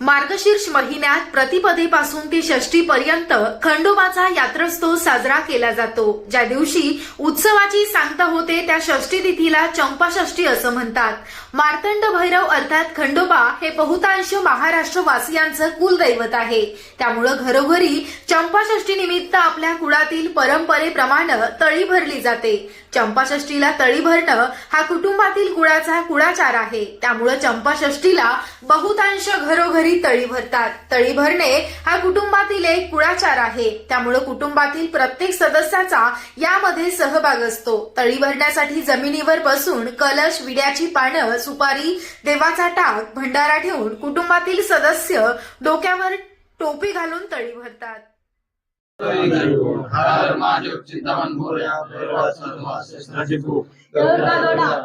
मार्गशीर्ष महिन्यात प्रतिपदेपासून ते षष्टी पर्यंत खंडोबाचा यात्रोत्सव साजरा केला जातो. ज्या दिवशी उत्सवाची सांगता होते त्या षष्टी तिथीला चंपाषष्ठी असं म्हणतात. मार्तंड भैरव अर्थात खंडोबा हे बहुतांश महाराष्ट्र वासियांचं कुलदैवत आहे. त्यामुळं घरोघरी चंपाषष्ठी निमित्त आपल्या कुळातील परंपरेप्रमाणे तळी भरली जाते. चंपाषष्ठीला तळी भरणं हा कुटुंबातील कुळाचा कुळाचार आहे. त्यामुळं चंपाषष्ठीला बहुतांश घरोघरी तळी भरतात तळी भरणे हा कुटुंबातील एक कुळाचार आहे. त्यामुळं कुटुंबातील प्रत्येक सदस्याचा यामध्ये सहभाग असतो. तळी भरण्यासाठी जमिनीवर बसून कलश विड्याची पानं सुपारी देवाचा टाक भंडारा ठेवून कुटुंबातील सदस्य डोक्यावर टोपी घालून तळी भरतात. हर महादेव चिंतामण मोरया सर्व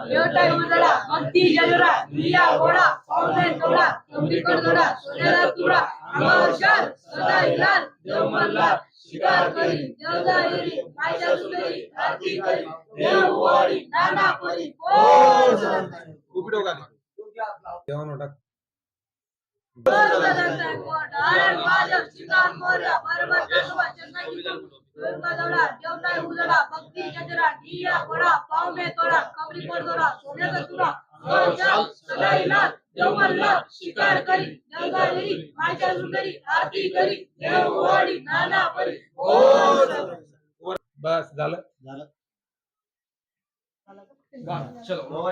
व्यवसाय मंडळा अगदी जनरा बिया गोळा पावसाळ्यात जोडा कमरीकड जोडा सोन्याला तुडा आमावशाल सदा हिलाल देव शिकार करी जलदारी पायदल सुरी आरती करी देव ओवाळी नाना करी बोल उपटो का देवान ओटा बोल सदा कोटा आरण बाजा शिकार मोर्या बरोबर चंद्रकी लढा जेवणाय उजडा भक्तीच्या जरा ढिया पडा पावमे सोन्याचा शिकार करी जंगाली माझ्या सुंदरी आरती करी देववाडी नाना हो, बस झालं? झालं. चलो.